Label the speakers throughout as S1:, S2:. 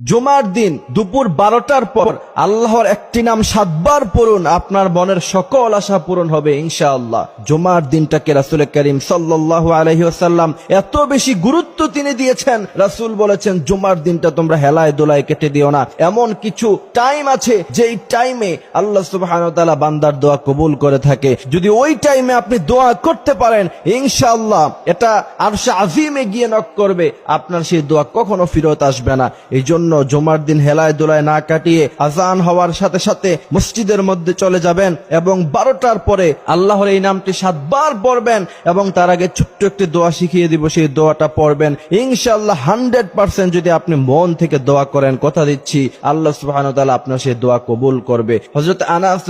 S1: জুমার দিন দুপুর বারোটার পর আল্লাহর একটি নাম সাতবার পড়ুন, আপনার মনের সকল আশা পূরণ হবে, ইনশাআল্লাহ। জুমার দিনটাকে রাসুল করিম সাল্লাহ আলহিহাসাল্লাম এত বেশি গুরুত্ব তিনি দিয়েছেন। রাসুল বলেছেন, জুমার দিনটা তোমরা হেলায় দোলায় কেটে দিও না। এমন কিছু টাইম আছে, যেই টাইমে আল্লাহ সুবাহ বান্দার দোয়া কবুল করে থাকে। যদি ওই টাইমে আপনি দোয়া করতে পারেন, ইনশাআল্লাহ এটা আরশে আজিমে গিয়ে নক করবে। আপনার সেই দোয়া কখনো ফিরত আসবে না। এই জন্য জুমার দিন হেলায় দোলায় না কাটিয়ে আজান হওয়ার সাথে সাথে মসজিদের মধ্যে চলে যাবেন এবং বারোটার পরে আল্লাহর এই নামটি সাতবার পড়বেন এবং তার আগে ছোট্ট একটি দোয়া শিখিয়ে দিব। সেই দোয়াটা পড়বেন ইনশাআল্লাহ হান্ড্রেড পার্সেন্ট যদি আপনি মন থেকে দোয়া করেন, কথা দিচ্ছি, আল্লাহ সুবাহ আপনার সেই দোয়া কবুল করবে। হজরত আনাস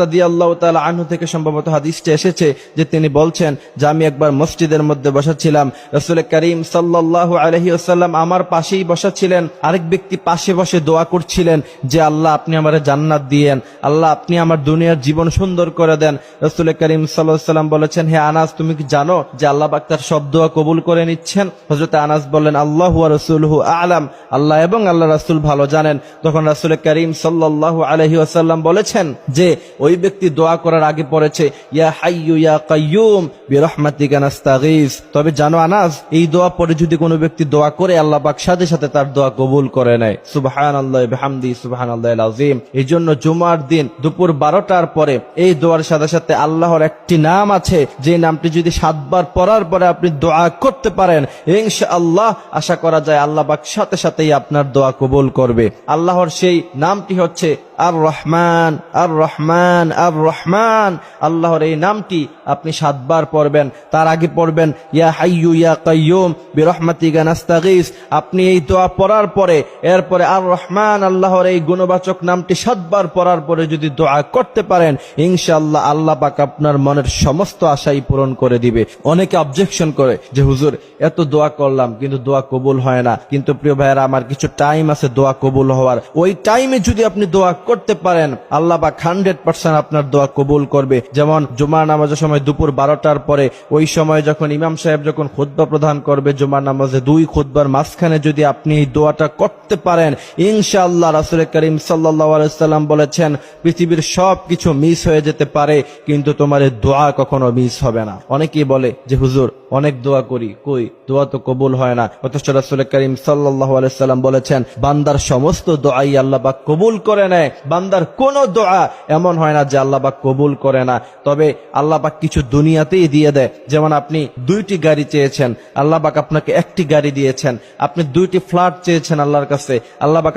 S1: তালা আনহু থেকে সম্ভবত হাদিসটা এসেছে যে তিনি বলছেন, যে আমি একবার মসজিদের মধ্যে বসাছিলাম রসুল করিম সাল্লাহ আলহি আসাল্লাম আমার পাশেই বসা ছিলেন আরেক ব্যক্তি পাশে বসে দোয়া করছিলেন যে, আল্লাহ আপনি আমার জান্নাত দিয়েন, আল্লাহ আপনি আমার দুনিয়ার জীবন সুন্দর করে দেন। রসুল করিম সাল্লাহ সাল্লাম বলেছেন, হে আনাস, তুমি কি জানো যে আল্লাহ পাক তার সব দোয়া কবুল করে নিচ্ছেন? হজরত আনাস বললেন, আল্লাহ রসুলহু আলাম। আল্লাহ এবং আল্লাহ রাসুল ভালো জানেন। তখন রাসুল করিম সাল্লাহ আলহি আসাল্লাম বলেছেন যে, ওই ব্যক্তি দোয়া করার আগে পড়েছে, ইয়া হাইয়ু ইয়া কাইয়ুম, বিরহমাতিকা নাস্তাগীস। তবে জানো আনাস, এই দোয়া পরে যদি কোনো ব্যক্তি দোয়া করে, আল্লাহ পাক সাথে সাথে তার দোয়া কবুল করে নেয়। সুবহান আল্লাহ বিহামদি সুবহান আল্লাহ আজিম এই জন্য জুমার দিন দুপুর বারোটার পরে এই দোয়ার সাথে সাথে আল্লাহর একটি নাম আছে। যে নামটি যদি সাতবার পড়ার পরে আপনি দোয়া করতে পারেন ইনশা আল্লাহ আশা করা যায় আল্লাহ বাক সাথে সাথেই আপনার দোয়া কবুল করবে। আল্লাহর সেই নামটি হচ্ছে আর রহমান আর রহমান আর রহমান আল্লাহর এই নামটি আপনি সাতবার পড়বেন, তার আগে পড়বেন, ইয়া হাইয়ু, ইয়া কাইয়ুম, বিরহমাতিকা নাস্তাগীস। আপনি এই দোয়া পড়ার পরে, এরপরে আর রহমান আল্লাহর এই গুণবাচক নামটি সাতবার পড়ার পরে যদি দোয়া করতে পারেন, ইনশাআল্লাহ আল্লাহ পাক আপনার মনের সমস্ত আশাই পূরণ করে দিবে। অনেকে অবজেকশন করে যে, হুজুর, এত দোয়া করলাম, কিন্তু দোয়া কবুল হয় না। কিন্তু প্রিয় ভাইয়েরা, আমার কিছু টাইম আছে দোয়া কবুল হওয়ার। ওই টাইমে যদি আপনি দোয়া করতে পারেন, আল্লাহ বা হান্ড্রেড পার্সেন্ট আপনার দোয়া কবুল করবে। যেমন জুমার নামাজের সময় দুপুর বারোটার পরে, ওই সময় যখন ইমাম সাহেব যখন খুদ্া প্রদান করবে, জুমার নামাজে দুই খুদ্বার মাঝখানে যদি আপনি এই দোয়াটা করতে পারেন, ইনশাআল্লাহ রাসুল করিম সাল্লাম বলেছেন, পৃথিবীর সব কিছু মিস হয়ে যেতে পারে, কিন্তু তোমার দোয়া কখনো মিস হবে না। অনেকেই বলে যে, হুজুর, অনেক দোয়া করি। কই? দোয়া তো কবুল হয় না। অথচ রাসুল করিম সাল্লাহ আলাইসাল্লাম বলেছেন, বান্দার সমস্ত দোয়াই আল্লাহ বা কবুল করে নেয়। বান্দার কোন দোয়া এমন হয় না যে আল্লাহবাক কবুল করে না। তবে আল্লাহবাক কিছু দুনিয়াতেই দিয়ে দেয়। যেমন আপনি দুইটি গাড়ি চেয়েছেন আল্লাহবাক আপনাকে একটি গাড়ি দিয়েছেন, আপনি দুইটি ফ্ল্যাট চেয়েছেন আল্লাহর কাছে, আল্লাহ পাক